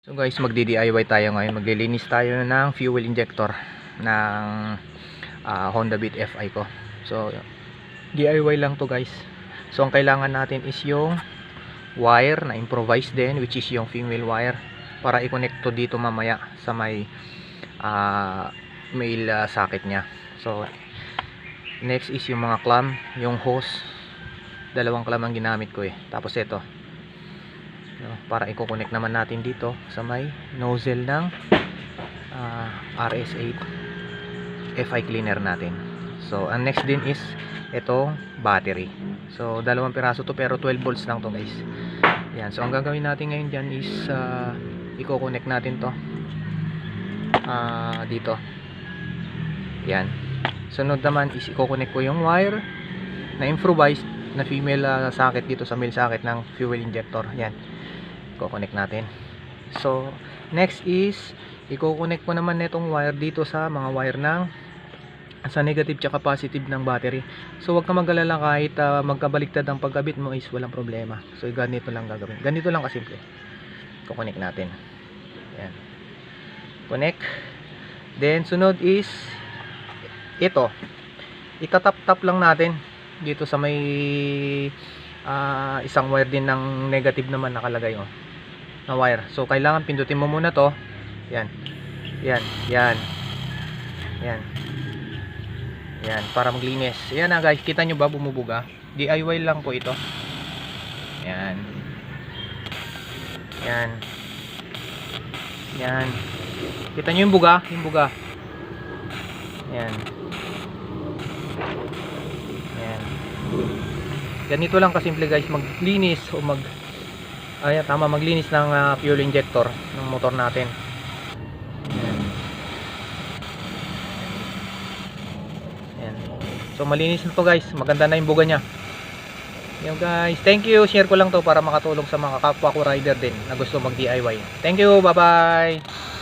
So guys, magdi-DIY tayo ngayon. Maglilinis tayo ng fuel injector ng ah, Honda Beat FI ko. So DIY lang to guys. So ang kailangan natin is yung wire na improvised din which is yung female wire para i-connect to dito mamaya sa may ah, male ah, socket niya. So next is yung mga clamp, yung hose. Dalawang clamp ang ginamit ko eh. Tapos ito, no, para i-connect naman natin dito sa may nozzle ng ah, RS8 FI cleaner natin. So ang next din is itong battery. So dalawang piraso to pero 12 volts lang to guys. Yan. So ang gagawin natin ngayon dyan is ah, i-connect natin to ah, dito. Yan. Sunod naman is i-connect ko yung wire na improvised na female ah, socket dito sa male socket ng fuel injector. Yan i-connect natin. So next is i-connect ko naman netong wire dito sa mga wire ng sa negative tsaka positive ng battery. So wag ka magalala kahit ah, magkabaliktad ang pagkabit mo is walang problema. So ganito lang gagawin. Ganito lang kasimple. I-connect natin. Yan connect. Then sunod is ito. Itatap-tap lang natin dito sa may ah, isang wire din ng negative naman nakalagay oh na wire. So kailangan pindutin mo muna to. Yan. Yan. Yan. Yan. Yan. Para maglinis. Yan na guys. Kita nyo ba? Bumubuga DIY lang po ito. Yan. Yan. Yan. Kita nyo yung buga? Yung buga. Yan. Yan. Ganito lang kasimple guys. Maglinis o mag ayan tama maglinis ng ah, fuel injector ng motor natin Ayan. Ayan. so malinis na to guys maganda na yung buga nya Yan guys, thank you. Share ko lang to para makatulong sa mga kapwa ko rider din na gusto mag DIY. Thank you, bye bye.